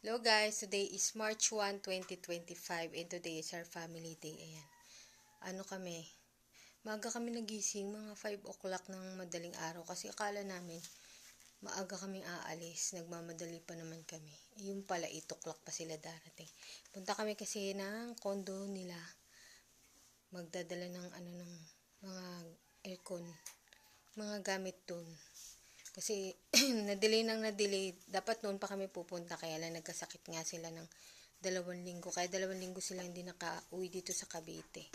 Hello guys, today is March 1, 2025 and today is our family day. Ayan. Ano kami? Maaga kami nagising, mga 5 o'clock ng madaling araw kasi akala namin maaga kaming aalis. Nagmamadali pa naman kami. Yung pala 8 o'clock pa sila darating. Punta kami kasi ng condo nila. Magdadala ng ano ng mga aircon, mga gamit doon. Kasi na-delay nang na-delay. Dapat noon pa kami pupunta kaya lang nagkasakit nga sila ng dalawang linggo. Kaya dalawang linggo sila hindi naka-uwi dito sa Cavite.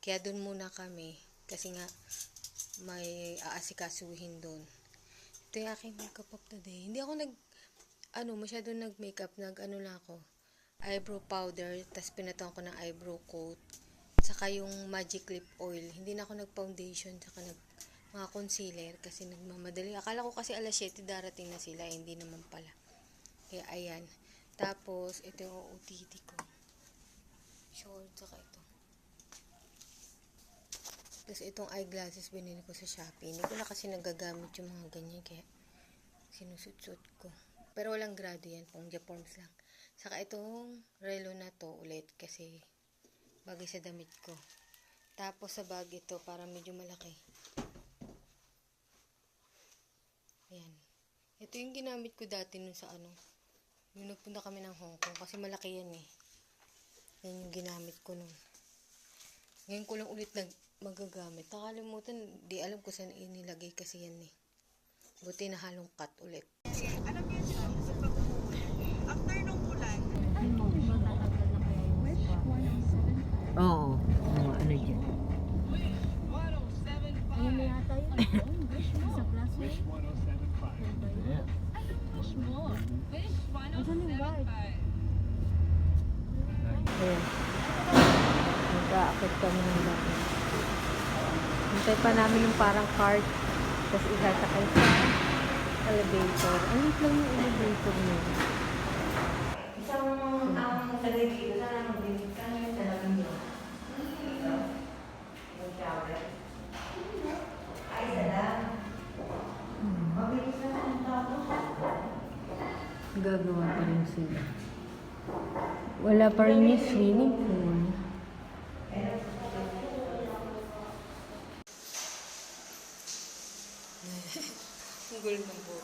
Kaya doon muna kami. Kasi nga may aasikasuhin doon. Ito yung aking makeup of the day. Hindi ako nag, ano, masyado nag-makeup. Nag, ano lang ako. Eyebrow powder. Tapos pinatuan ko ng eyebrow coat. Saka yung magic lip oil. Hindi na ako nag-foundation. Saka nag, mga concealer kasi nagmamadali. Akala ko kasi alas 7 darating na sila, eh, hindi naman pala. Kaya ayan. Tapos, ito yung OOTD ko. Short, saka ito. Tapos itong eyeglasses binili ko sa Shopee. Hindi ko na kasi nagagamit yung mga ganyan kaya sinusut-sut ko. Pero walang grado yan, pang Japorms lang. Saka itong relo na to ulit kasi bagay sa damit ko. Tapos sa bag ito para medyo malaki. Ayan. Ito yung ginamit ko dati nun sa ano. Yung nagpunta kami ng Hong Kong kasi malaki yan eh. Yan yung ginamit ko nun. Ngayon ko lang ulit nag magagamit. Nakalimutan, di alam ko saan inilagay kasi yan eh. Buti na halong cut ulit. Alam niyo siya, sa pag after nung ulan, Oo. Mga ano dyan. Ayun na yata yun. Sa plaza. Asan yung bag? Ayan. Nag-aakit kami ng bahay. Hintay pa namin yung parang cart. Tapos isasakay sa elevator. Ang lang yung elevator niya. Isang ang tagay dito, sana mag-dinig ka ngayon talagang yun. Yung shower. Ay, salam. Mabilis na ang tapos. Gagawa pa rin sila. Wala pa rin yung swimming pool. Ang gulo ng buko.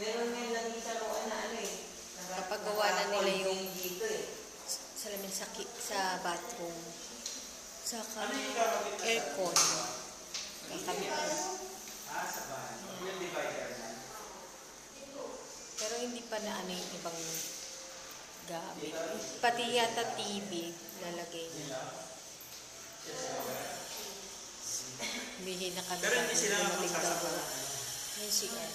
Meron nga lagi sa roon na ano eh. Kapag gawa na nila yung dito eh. salamin sa, ki- sa bathroom. Saka aircon. Kakabit na. Pero hindi pa na ano yung ibang gamit. Pati yata TV lalagay niya. Bihin na kami. Pero hindi sila magagawa. Yung CR.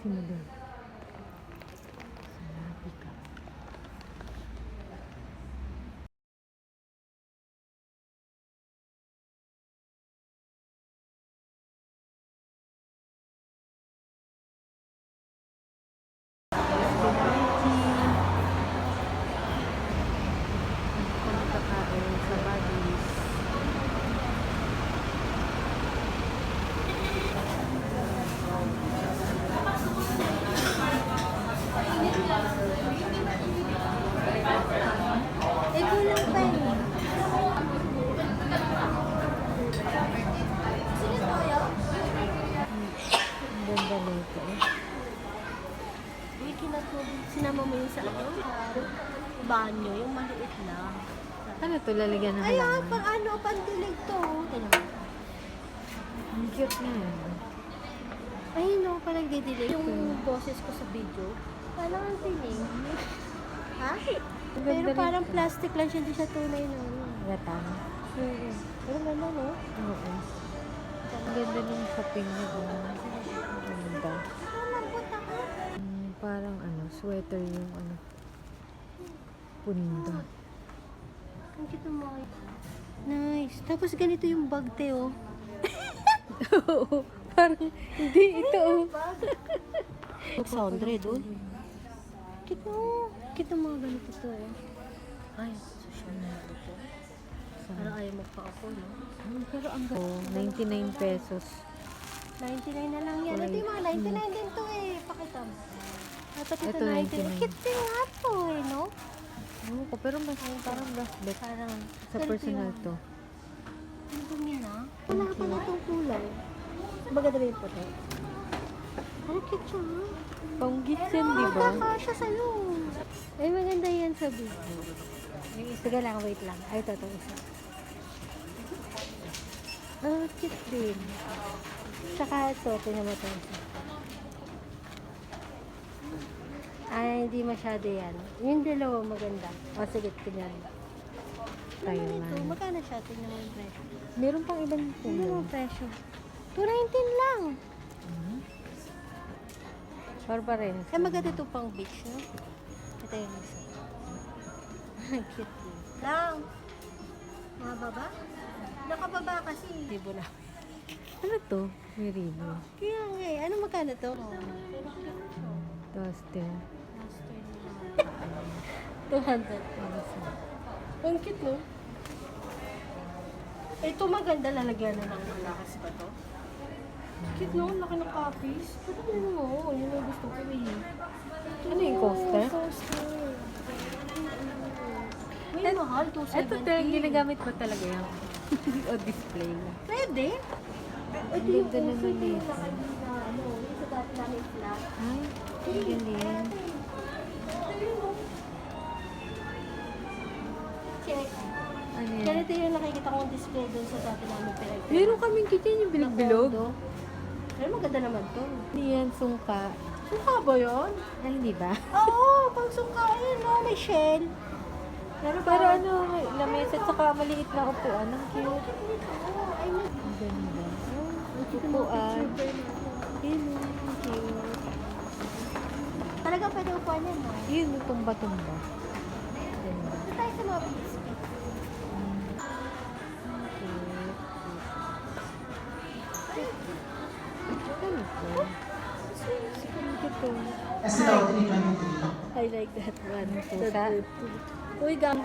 Sino doon? Sinabi ka. Kakain sa Buddies. Eh, kulang pa yun. Sino tayo? Ang ganda nito. Uy, kinatubig. Sinama mo yung sa ano? Banyo, yung maliit lang. Ano to lalagyan ng Ay, ah, halaman? pang ano, pandilig to. Tingnan mo. Ang cute na yan. Ay, no, parang didilig. Yung boses ko sa video. Parang ang tinig. Ha? Ang Pero ganda parang rito. plastic lang siya, hindi siya tunay na. ano. Ratang. Oo. Pero ganda, no? Oo. Ang ganda ng shopping niya. Ang ganda. Ah, lambot ako. Mm, parang ano, sweater yung ano. Punda. Ang cute Nice. Tapos ganito yung bag, te, oh. Oo. parang, hindi, ito oh. 600, oh. Cute mo. Cute ng mga ganito to, oh. Ay, social media to. Parang ayaw mo pa ako, no? Pero ang oh, 99 pesos. 99 na lang yan. Ito yung mga 99 din to eh. Pakita mo. Dapat ito, Ito, 99. 99. Cute din nga to eh, no? Oo ko, pero mas parang bracelet. Parang Sa personal to. Ang dumi na. Wala pa na itong kulay. Maganda ba yung puti? Ang cute siya. ha? Pang gifts yan, di ba? Magkakasya sa'yo. Ay, maganda yan sa video. Ay, Sige lang, wait lang. Ay, ito, ito isa. Ah, cute din. Saka ito, tingnan mo ito isa. Ay, hindi masyado yan. Yung dalawa maganda. O, sige, tingnan mo. Tayo ito? na. Magkano siya? Tingnan mo yung presyo. Meron pang ibang Ano puno. yung presyo? 219 lang. Para pa rin. Eh, maganda ito pang beach, no? Ito yung isa. Cute din. Lang. Mga baba? Nakababa kasi. Mo na. Ano to? May ribbon. Kaya nga eh. Ano magkano to? Tapos din. 200. Ang cute, no? Ito maganda lalagyan na ng malakas ba to? Cute, no? Laki ng copies. Ito yun mo. Yun ang gusto ko eh. Ano yung coaster? Coaster. May mahal, 270. Ito talagang ginagamit mo talaga yan. o display. Pwede. Ito yung uso naman yung eh. laki na ano, yung sa dati namin flat. Ay, ang galing. Ganito yung nakikita kong display doon sa dati namin pinag Meron kaming kita yung bilog-bilog. Pero maganda naman to. Hindi yan sungka. Sungka ba yun? Ay, hindi ba? Oo, pang sungka yun, no? May shell. Pero parang ano, lamesa at saka maliit na upuan. Ang cute. Ang ganda. upuan. Upuan. Hello, ang cute. Talaga pwede upuan yan, no? Yun, tumba-tumba. Ganda. Ito tayo sa mga Cute oh. SL 323. I like that one. Pusa. Uy, gam.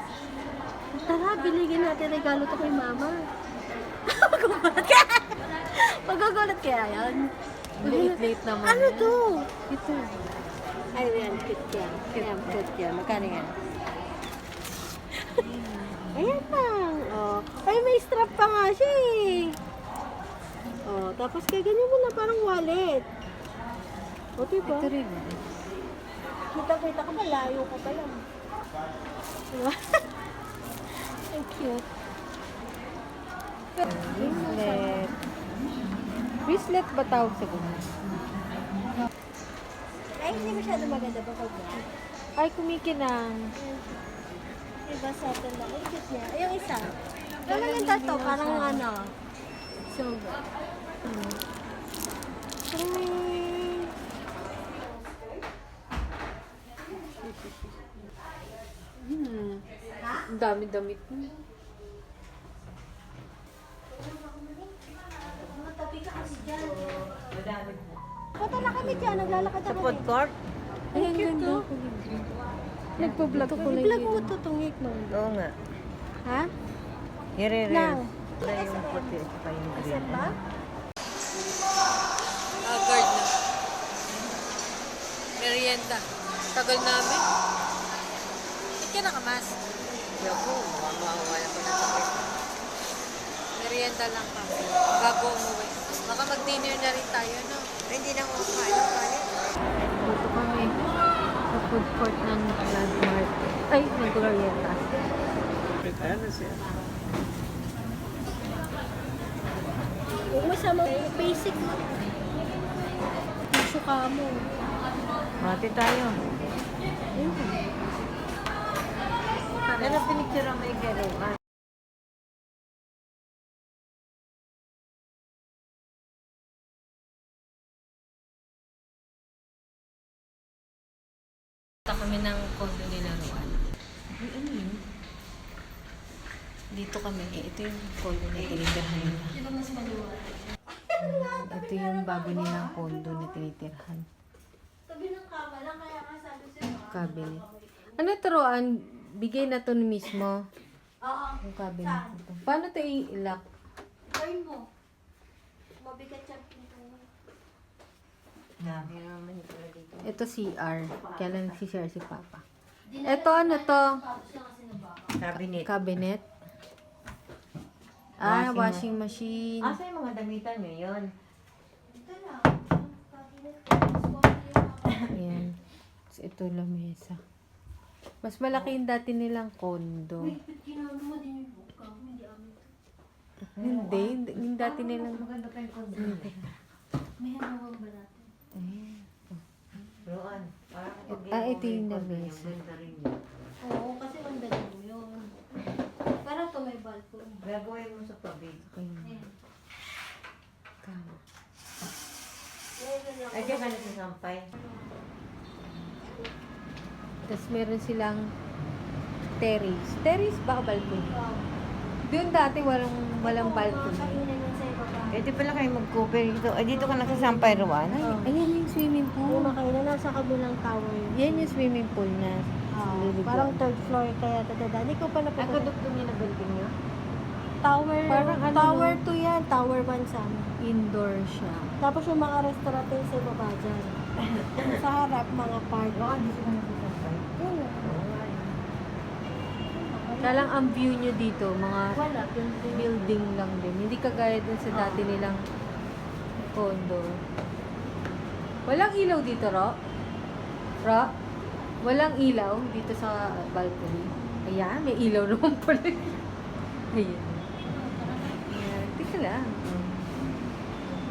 Tara, biligyan natin regalo to kay mama. Magugulat ka. Magugulat kaya yan. Liit-liit naman Ano yan. to? Ito. Ay, yan. Cute yan. Yan, cute yan. Magkano yan? Ayan lang. Oh. Ay, may strap pa nga siya eh. Oh, tapos kaya ganyan mo na parang wallet. O, diba? Ito rin. Kita-kita ka ba? Layo ko pa lang. Diba? Ang cute. Bracelet. Bracelet ba tawag sa ganun? Ay, hindi masyado maganda ba pag Ay, kumikinang. Iba sa atin lang. Ay, cute niya. Ay, yung isa. Pero maganda to. Parang ano. Silver. Hmm. Hmm. Ang dami-damit mo. Matabi ka kasi dyan. Punta na kami dyan. Naglalakad Sa ako. food court? Ay, ang ganda. Nagpa-vlog ko lang I-vlog yun. mo to tungik mo. Oo nga. Ha? Yere-re. Lang. Na yung puti saka yung green. Saan ba? Ah, guard na. Merienda. Tagal namin. Ba't ka nakamas? Ako, mamawala ko na sakit. Merienda lang kami. Bago umuwi. Baka mag-dinner na rin tayo, no? Ay, Hindi na ako kain. Dito kami sa food court ng Landmark. Ay, ng Glorieta. Huwag masama. Basic mo. Tissue ka mo. Mati tayo. Pero pinicture may. Punta kami ng condo nila Ruan. Ay, ano yun? Dito kami. Eh, ito yung condo na tinitirahan nila. Ito yung bago nilang condo na tinitirhan. Tabi ng Cabinet. Ano ito, Ruan? Bigay na to mismo. Oo. Yung cabinet ito. Paano ito i-lock? Turn mo. Mabigat yung pinto mo. Na. Ito CR. Kaya lang nagsishare si Papa. Ito ano to? Cabinet. Cabinet. Ah, Washing washing machine. Asa yung mga damitan nyo yun? Ito lang. Ayan. Tapos ito lamesa. Mas malaki yung dati nilang kondo. Wait, ba't mo din yung buka? Hindi amin. Hindi, hindi, yung dati nilang... Maganda pa yung kondo. May hanawan ba natin? Roan. Parang pag Ah, ito yung lamesa. Oo, kasi ang mo yun. Para to may balcony. Gagawin mo sa pabig. Ayan. Ayan. Kama. Ay, diyan ka nagsasampay. Tapos meron silang terrace. Terrace ba o balcony? Doon dati walang walang balcony. Yun. Pwede pala kayo mag-cover dito. Ay, dito ka nagsasampay, Roan. Ay, Oh. Ayan yung swimming Yung pool. makainan nasa kabilang tower yun. Yan yung swimming pool na. Ah, liligo. parang third floor kaya tadada. Hindi ko pa Ako napunta. dugtong niya na building niyo? Tower, Parang ano, tower no? 2 yan. Tower 1 sa amin. Indoor siya. Tapos yung mga restaurant yung sa baba dyan. sa harap, mga park. Roan, dito ka nagsasampay? Yun. Kaya lang ang view nyo dito, mga Wala. Building. building lang din. Hindi kagaya dun sa dati nilang condo. Walang ilaw dito, Ro? Ro? Walang ilaw dito sa balcony. Ayan, may ilaw naman pala. Ayan. Ayan. Tika lang.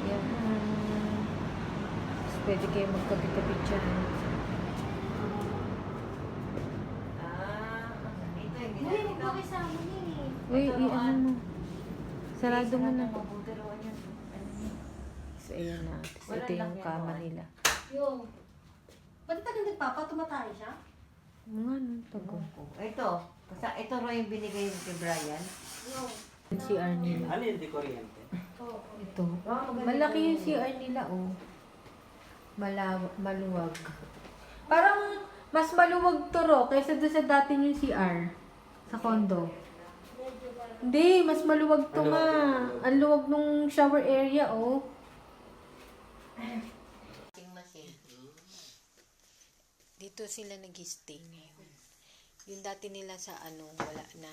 Ayan. Tapos pwede kayo magkabit-kabit dyan. Ah, dito yung Uy, magpakisama niya eh. Uy, i ano mo. Sarado mo na. Mabuti, Roan yan. Ano yun? So, ayan na. Tapos Walang ito yung yan, kama Roan. nila. Yo. Ba't tagal nagpapa? Tumatay siya? Mga ano, tago. Ito. Kasi ito Roy yung binigay kay Brian. Yo. Yung CR nila. Ano yung di kuryente? Oo. Ito. Malaki yung CR nila, oh. Malaw maluwag. Parang mas maluwag to, Ro, kaysa doon sa dati yung CR. Sa condo. Hindi, mas maluwag to nga. Ang luwag nung shower area, oh. Dito sila nag-stay ngayon. Yung dati nila sa ano, wala na.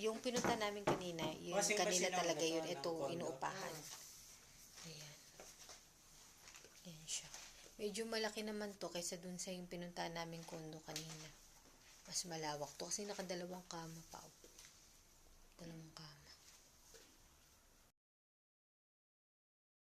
Yung pinunta namin kanina, yung Kasing kanila talaga yun. Ito, inuupahan. Ayan. Ayan siya. Medyo malaki naman to kaysa dun sa yung pinunta namin kondo kanina mas malawak to kasi nakadalawang kama pa. Oh. Dalawang kama.